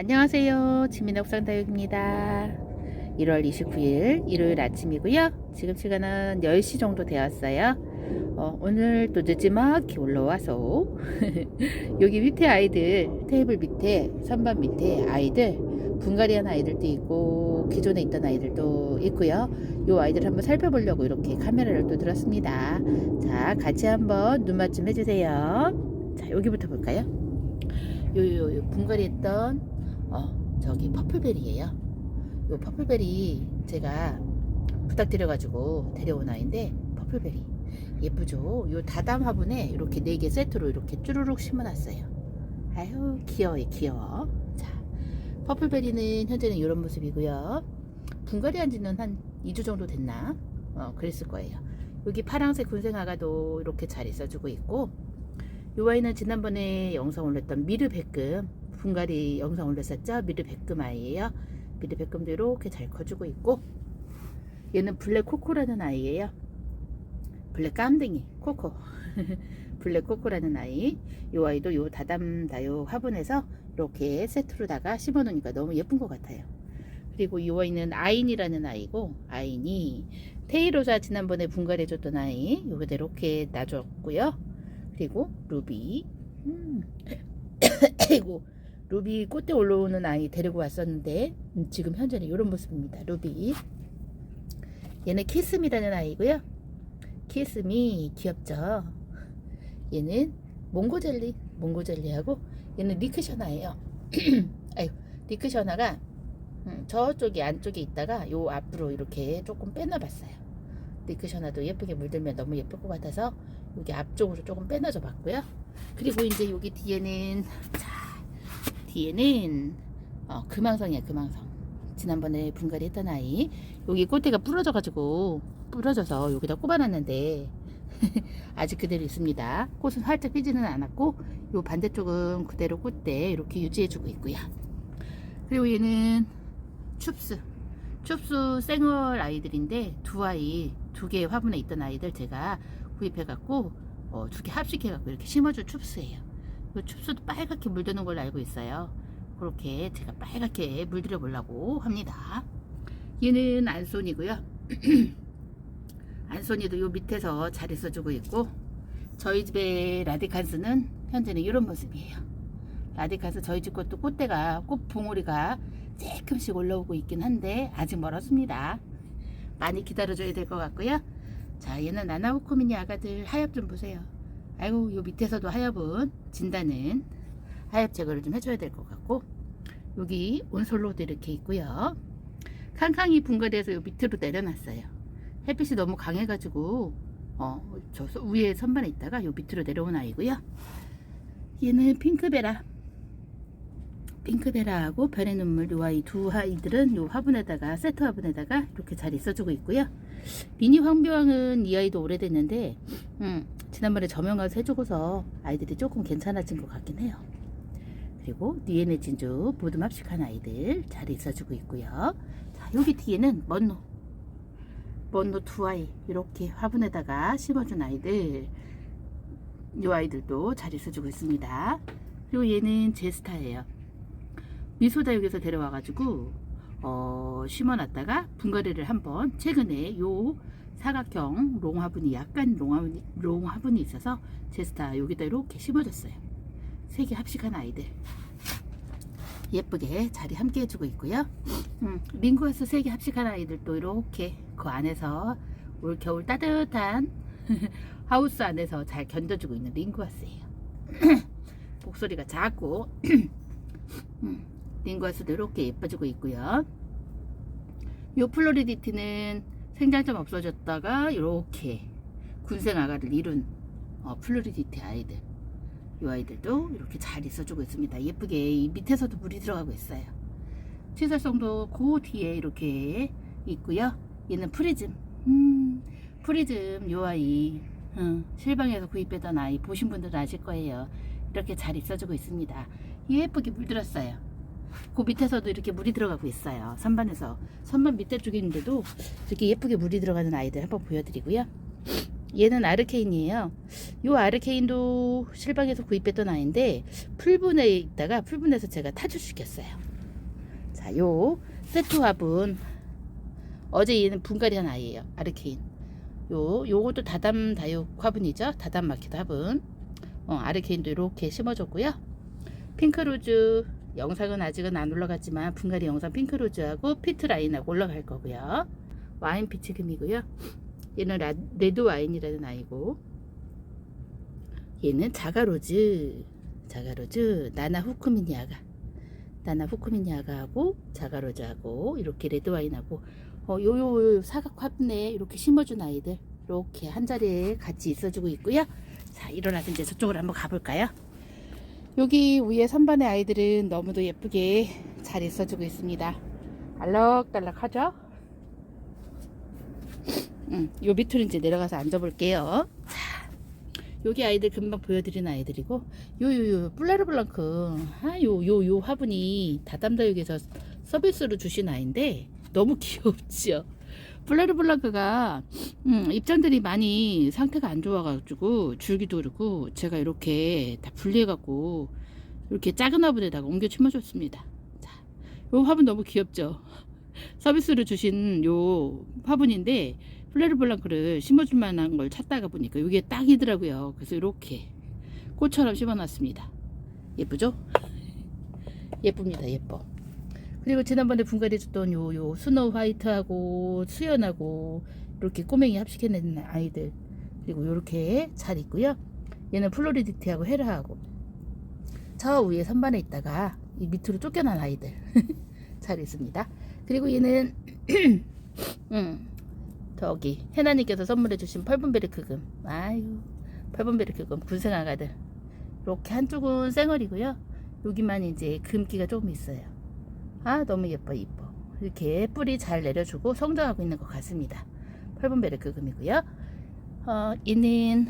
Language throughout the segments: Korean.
안녕하세요. 지민옥상 다육입니다. 1월 29일 일요일 아침이고요. 지금 시간은 10시 정도 되었어요. 어, 오늘 또 늦지막히 올라와서 여기 밑에 아이들 테이블 밑에 선반 밑에 아이들 분갈이한 아이들도 있고 기존에 있던 아이들도 있고요. 요 아이들 한번 살펴보려고 이렇게 카메라를 또 들었습니다. 자, 같이 한번 눈 맞춤 해주세요. 자, 여기부터 볼까요? 요요 요 분갈이했던 어 저기 퍼플베리예요. 요 퍼플베리 제가 부탁드려가지고 데려온 아이인데 퍼플베리 예쁘죠? 요 다담 화분에 이렇게 네 개 세트로 이렇게 쭈루룩 심어놨어요. 아유 귀여워 귀여워. 자 퍼플베리는 현재는 이런 모습이고요. 분갈이 한지는 한 2주 정도 됐나? 어 그랬을 거예요. 여기 파랑색 군생아가도 이렇게 잘 있어주고 있고 요 아이는 지난번에 영상 올렸던 미르 백금 분갈이 영상 올렸었죠? 미르 백금 아이예요. 미르 백금도 이렇게 잘 커주고 있고 얘는 블랙 코코라는 아이예요. 블랙 깜댕이 코코. 블랙 코코라는 아이. 요 아이도 요 다담다요 화분에서 이렇게 세트로다가 심어 놓으니까 너무 예쁜 것 같아요. 그리고 이 아이는 아인이라는 아이고 아인이. 테이로자 지난번에 분갈이 해줬던 아이 요거도 이렇게 놔줬고요. 그리고 루비. 음. 그리고 루비 꽃대 올라오는 아이 데리고 왔었는데 음, 지금 현재는 이런 모습입니다. 루비. 얘는 키스미라는 아이고요. 키스미 귀엽죠? 얘는 몽고젤리 몽고젤리하고 얘는 리크셔나예요. 아유 리크셔나가 음, 저쪽이 안쪽에 있다가 요 앞으로 이렇게 조금 빼놔봤어요. 리크셔나도 예쁘게 물들면 너무 예쁠 것 같아서 여기 앞쪽으로 조금 빼놔줘 봤고요. 그리고 이제 여기 뒤에는 자 뒤에는 어, 금황성이야 금황성. 지난번에 분갈이 했던 아이 여기 꽃대가 부러져 가지고 부러져서 여기다 꼽아놨는데 아직 그대로 있습니다. 꽃은 활짝 피지는 않았고 요 반대쪽은 그대로 꽃대 이렇게 유지해주고 있고요. 그리고 얘는 춥스 춥스 생얼 아이들인데 두 아이 두 개의 화분에 있던 아이들 제가 구입해 갖고 어, 두 개 합식해 갖고 이렇게 심어준 춥스예요. 이 춥스도 빨갛게 물드는 걸로 알고 있어요. 그렇게 제가 빨갛게 물들여 보려고 합니다. 얘는 안손이고요. 안손이도 요 밑에서 잘 있어주고 있고 저희 집의 라디칸스는 현재는 이런 모습이에요. 라디칸스 저희 집 것도 꽃대가 꽃 봉오리가 조금씩 올라오고 있긴 한데 아직 멀었습니다. 많이 기다려줘야 될 것 같고요. 자 얘는 나나우코미니 아가들 하엽 좀 보세요 아이고 요 밑에서도 하엽은 진단은 하엽 제거를 좀 해줘야 될 것 같고 여기 온솔로도 이렇게 있고요. 칸칸이 분갈이해서 요 밑으로 내려놨어요. 햇빛이 너무 강해가지고 어, 저 위에 선반에 있다가 요 밑으로 내려온 아이고요. 얘는 핑크베라 핑크베라하고 별의 눈물 요 아 이 두 아이들은 요 화분에다가 세트 화분에다가 이렇게 잘 있어주고 있고요. 미니 황비왕은 이 아이도 오래됐는데 음, 지난번에 저명을 해주고서 아이들이 조금 괜찮아진 것 같긴 해요. 그리고 뒤에는 진주 모두 합식한 아이들 잘 있어주고 있고요. 자 여기 뒤에는 먼노. 먼노 두 아이 이렇게 화분에다가 심어준 아이들. 이 아이들도 잘 있어주고 있습니다. 그리고 얘는 제스타예요 미소다육에서 데려와가지고 어, 심어놨다가 분갈이를 한번 최근에 요 사각형 롱화분이 약간 롱화분이, 롱화분이 있어서 제스타 여기다 이렇게 심어줬어요. 세 개 합식한 아이들 예쁘게 자리 함께 해주고 있고요. 음, 링구아스 세개 합식한 아이들도 이렇게 그 안에서 올 겨울 따뜻한 하우스 안에서 잘 견뎌주고 있는 링구아스예요. 목소리가 작고 음, 링구아스도 이렇게 예뻐지고 있고요. 요 플로리디티는 생장점 없어졌다가 이렇게 군생 아가를 이룬 어, 플로리디티 아이들 이 아이들도 이렇게 잘 있어주고 있습니다. 예쁘게 이 밑에서도 물이 들어가고 있어요. 취설성도 그 뒤에 이렇게 있고요. 얘는 프리즘 음, 프리즘 요 아이 음, 실방에서 구입했던 아이 보신 분들은 아실 거예요. 이렇게 잘 있어주고 있습니다. 예쁘게 물들었어요. 그 밑에서도 이렇게 물이 들어가고 있어요. 선반에서 선반 밑에 쪽에 있는데도 이렇게 예쁘게 물이 들어가는 아이들 한번 보여드리고요. 얘는 아르케인이에요. 요 아르케인도 실방에서 구입했던 아이인데 풀분에 있다가 풀분에서 제가 탈출시켰어요. 자, 요 세트 화분 어제 얘는 분갈이 한 아이예요. 아르케인. 요 요것도 다담 다육 화분이죠. 다담 마켓 화분. 어, 아르케인도 이렇게 심어줬고요. 핑크로즈 영상은 아직은 안 올라갔지만 분갈이 영상 핑크로즈하고 피트라인하고 올라갈 거고요. 와인 피치금이고요. 얘는 라, 레드 와인이라는 아이고 얘는 자가로즈 자가로즈 나나 후쿠미니아가 나나 후쿠미니아가하고 자가로즈하고 이렇게 레드 와인하고 어, 요요 사각 화분에 이렇게 심어준 아이들 이렇게 한 자리에 같이 있어주고 있고요. 자 일어나서 이제 저쪽으로 한번 가볼까요? 여기 위에 선반의 아이들은 너무도 예쁘게 잘 있어주고 있습니다. 알록달록하죠? 음, 요 밑으로 이제 내려가서 앉아볼게요. 자, 여기 아이들 금방 보여드린 아이들이고, 요요요 플레르 블랑크, 아, 요 요 요 화분이 다담다육에서 서비스로 주신 아이인데 너무 귀엽지요. 플레르 블랑크가 음, 입장들이 많이 상태가 안 좋아가지고 줄기도 그렇고 제가 이렇게 다 분리해갖고 이렇게 작은 화분에다가 옮겨 심어줬습니다. 자, 요 화분 너무 귀엽죠. 서비스로 주신 요 화분인데 플레르 블랑크를 심어줄 만한 걸 찾다가 보니까 이게 딱이더라고요. 그래서 이렇게 꽃처럼 심어놨습니다. 예쁘죠? 예쁩니다. 예뻐. 그리고 지난번에 분갈이해줬던 요, 요 스노우 화이트하고 수연하고 이렇게 꼬맹이 합식해낸 아이들 그리고 요렇게 잘 있고요. 얘는 플로리디티하고 헤라하고 저 위에 선반에 있다가 이 밑으로 쫓겨난 아이들 잘 있습니다. 그리고 얘는 음, 저기 해나님께서 선물해주신 펄분베르크금 아유 펄분베르크금 군생아가들 이렇게 한쪽은 쌩얼이고요. 여기만 이제 금기가 조금 있어요. 아 너무 예뻐 이뻐. 이렇게 뿌리 잘 내려주고 성장하고 있는 것 같습니다. 펄분베르크 금이고요. 어 얘는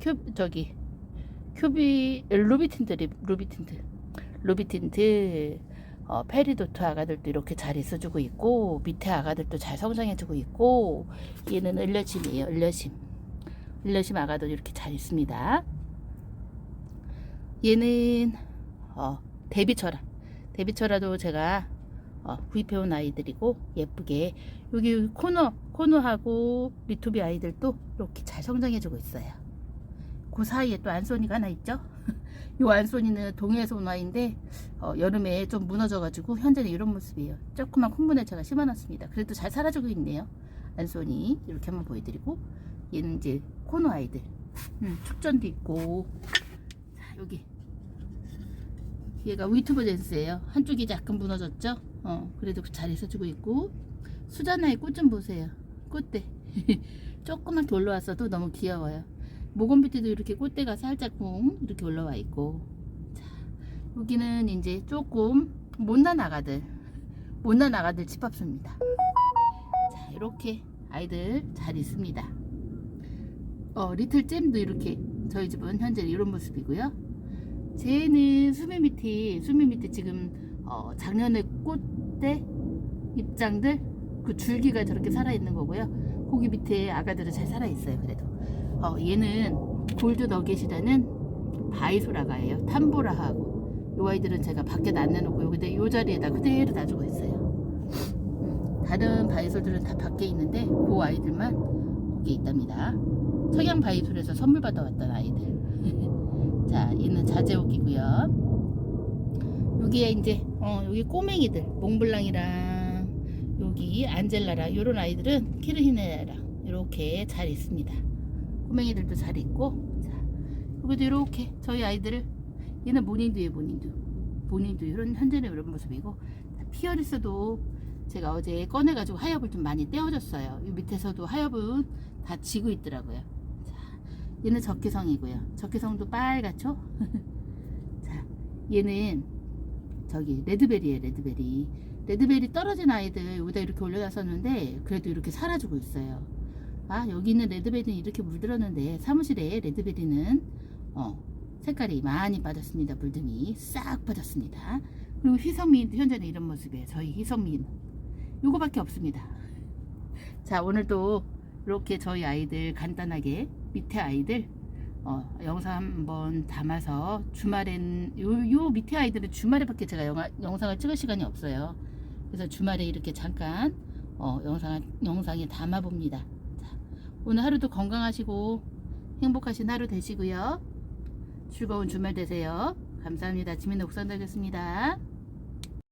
큐 저기 큐비 루비틴트 루비틴트 루비틴트 어, 페리도트 아가들도 이렇게 잘 있어주고 있고 밑에 아가들도 잘 성장해주고 있고 얘는 을려심이에요 을려심. 을려심 아가도 이렇게 잘 있습니다. 얘는 어, 데비철아 데비철아도 제가 어, 구입해온 아이들이고 예쁘게 여기 코너 코너하고 리토비 아이들도 이렇게 잘 성장해주고 있어요 그 사이에 또 안소니가 하나 있죠 요 안소니는 동해에서 온 아이인데 어, 여름에 좀 무너져가지고 현재는 이런 모습이에요. 조그만 콩분에 제가 심어놨습니다. 그래도 잘 살아주고 있네요. 안소니 이렇게 한번 보여드리고 얘는 이제 코너 아이들 음, 축전도 있고 자 여기 얘가 위투버 젠스예요. 한쪽이 약간 무너졌죠? 어 그래도 잘 있어주고 있고 수자나의 꽃 좀 보세요. 꽃대 조그맣게 올라왔어도 너무 귀여워요. 모건비트도 이렇게 꽃대가 살짝 붕 이렇게 올라와 있고 자 여기는 이제 조금 못난 아가들 못난 아가들 집합소입니다 자 이렇게 아이들 잘 있습니다 어 리틀 잼도 이렇게 저희 집은 현재 이런 모습이고요 쟤는 수미 밑이 수미 밑에 지금 어 작년에 꽃대 입장들 그 줄기가 저렇게 살아 있는 거고요 거기 밑에 아가들은 잘 살아 있어요 그래도 어, 얘는 골드 너겟이라는 바이소라가예요. 탐보라하고 요 아이들은 제가 밖에 안 내놓고 여기다 요 자리에다 그대로 놔주고 있어요. 음, 다른 바이솔들은 다 밖에 있는데 그 아이들만 거기에 있답니다. 석양 바이솔에서 선물 받아왔던 아이들. 자제옥이고요. 여기에 이제 어, 여기 꼬맹이들 몽블랑이랑 여기 안젤라랑 요런 아이들은 키르히네랑 이렇게 잘 있습니다. 꼬맹이들도 잘 있고 자 여기도 이렇게 저희 아이들을 얘는 모닝두예요 모닝두 모닝두 이런 현재는 이런 모습이고 피어리스도 제가 어제 꺼내가지고 하엽을 좀 많이 떼어줬어요 이 밑에서도 하엽은 다 지고 있더라고요 자 얘는 적개성이고요. 적개성도 빨갛죠? 자 얘는 저기 레드베리에요 레드베리. 레드베리 떨어진 아이들 여기다 이렇게 올려놨었는데 그래도 이렇게 살아주고 있어요. 아 여기 있는 레드베리는 이렇게 물들었는데 사무실에 레드베리는 어, 색깔이 많이 빠졌습니다. 물등이 싹 빠졌습니다. 그리고 희성미인도 현재는 이런 모습이에요. 저희 희성미인. 요거밖에 없습니다. 자 오늘도 이렇게 저희 아이들 간단하게 밑에 아이들 어, 영상 한번 담아서 주말엔 요, 요 밑에 아이들은 주말에밖에 제가 영화, 영상을 찍을 시간이 없어요 그래서 주말에 이렇게 잠깐 어, 영상, 영상에 담아 봅니다. 자, 오늘 하루도 건강하시고 행복하신 하루 되시고요. 즐거운 주말 되세요. 감사합니다. 지민 옥상 되겠습니다.